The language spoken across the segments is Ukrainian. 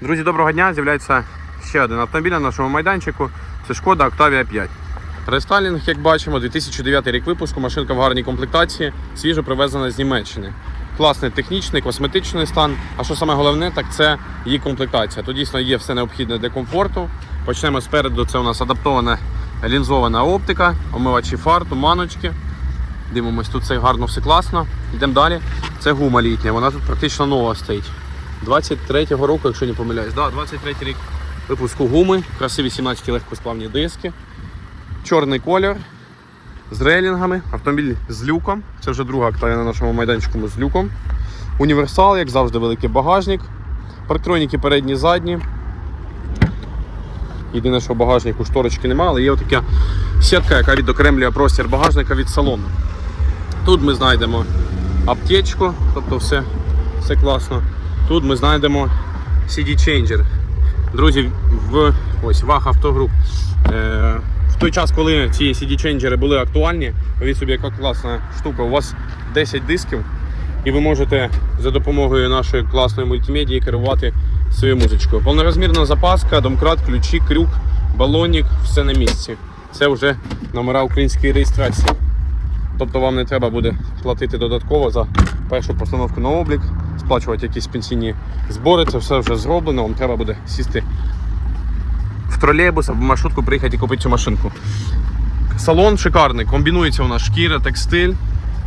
Друзі, доброго дня! З'являється ще один автомобіль на нашому майданчику. Це шкода Octavia 5. Рестайлінг, як бачимо, 2009 рік випуску, машинка в гарній комплектації, свіжо привезена з Німеччини. Класний технічний, косметичний стан. А що саме головне, так це її комплектація. Тут дійсно є все необхідне для комфорту. Почнемо спереду. Це у нас адаптована лінзована оптика, омивачі фар, туманочки. Дивимось, тут все гарно, все класно. Йдемо далі. Це гума літня, вона тут практично нова стоїть. 23-го року, якщо не помиляюсь. Да, 23 рік випуску гуми, красиві 17 легкосплавні диски, чорний колір з рейлінгами, автомобіль з люком. Це вже друга актая на нашому майданчику з люком. Універсал, як завжди, великий багажник. Парктроніки передні, задні. Єдине, що в багажнику шторочки немає, але є така сітка, яка відокремлює простір багажника від салону. Тут ми знайдемо аптечку, тобто все, все класно. Тут ми знайдемо CD Changer. Друзі, в ось Вах Автогруп. Е, в той час, коли ці CD Changer були актуальні, ви собі яка класна штука. У вас 10 дисків, і ви можете за допомогою нашої класної мультимедії керувати своєю музичкою. Повнорозмірна запаска, домкрат, ключі, крюк, балонник, все на місці. Це вже номера української реєстрації. Тобто вам не треба буде платити додатково за першу постановку на облік, сплачувати якісь пенсійні збори, це все вже зроблено, вам треба буде сісти в тролейбус або маршрутку, приїхати і купити цю машинку. Салон шикарний, комбінується у нас шкіра, текстиль,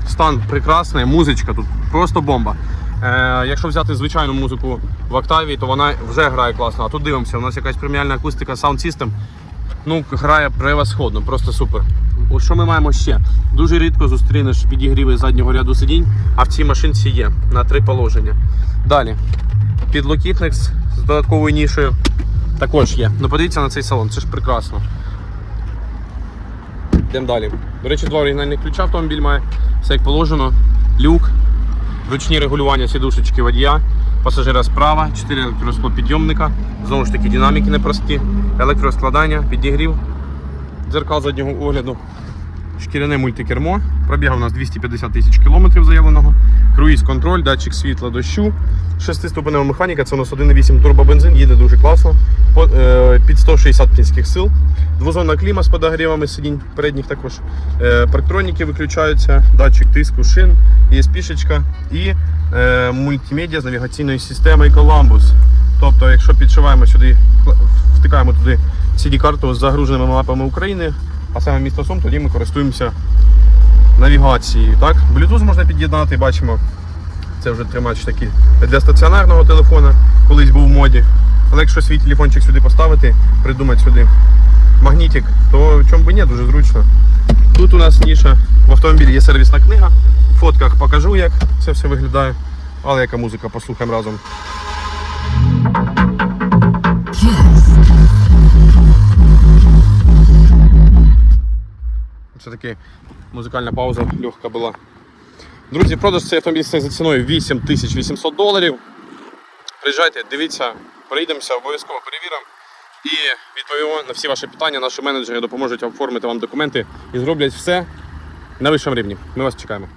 стан прекрасний, музичка тут просто бомба. Е, якщо взяти звичайну музику в Октавії, то вона вже грає класно. А тут дивимося, у нас якась преміальна акустика Sound System. Ну, грає превосходно, просто супер. Що ми маємо ще? Дуже рідко зустрінеш підігріви заднього ряду сидінь, а в цій машинці є на три положення. Далі. Підлокітник з додатковою нішею також є. Ну подивіться на цей салон, це ж прекрасно. Йдемо далі. До речі, два оригінальних ключа автомобіль має, все як положено. Люк, ручні регулювання сідушечки водія, пасажира справа, 4 електросклопідйомника, знову ж таки динаміки непрості, електроскладання, підігрів, дзеркал заднього огляду, шкіряне мультикермо, Пробігав у нас 250 тисяч кілометрів заявленого, круїз контроль, датчик світла дощу, 6-ступенева механіка, це у нас 1,8 турбобензин, їде дуже класно, е, під 160 кінських сил. Двозонна кліма з подогрівами сидінь передніх також. Е, парктроніки виключаються, датчик тиску шин, ESP-шечка і е, мультимедіа з навігаційною системою Columbus. Тобто, якщо підшиваємо сюди, втикаємо туди CD-карту з загруженими мапами України, а саме місто Сум, тоді ми користуємося навігацією. Так? Bluetooth можна під'єднати, бачимо. Це вже тримач такий для стаціонарного телефона, колись був в моді. Але якщо свій телефончик сюди поставити, придумати сюди магнітик, то чому би ні, дуже зручно. Тут у нас ніша в автомобілі є сервісна книга. В фотках покажу, як це все виглядає. Але яка музика, послухаємо разом. Це таки музикальна пауза легка була. Друзі, продаж цей автомобіль за ціною 8800 доларів. Приїжджайте, дивіться, приїдемося, обов'язково перевіримо. І відповімо на всі ваші питання. Наші менеджери допоможуть оформити вам документи і зроблять все на вищому рівні. Ми вас чекаємо.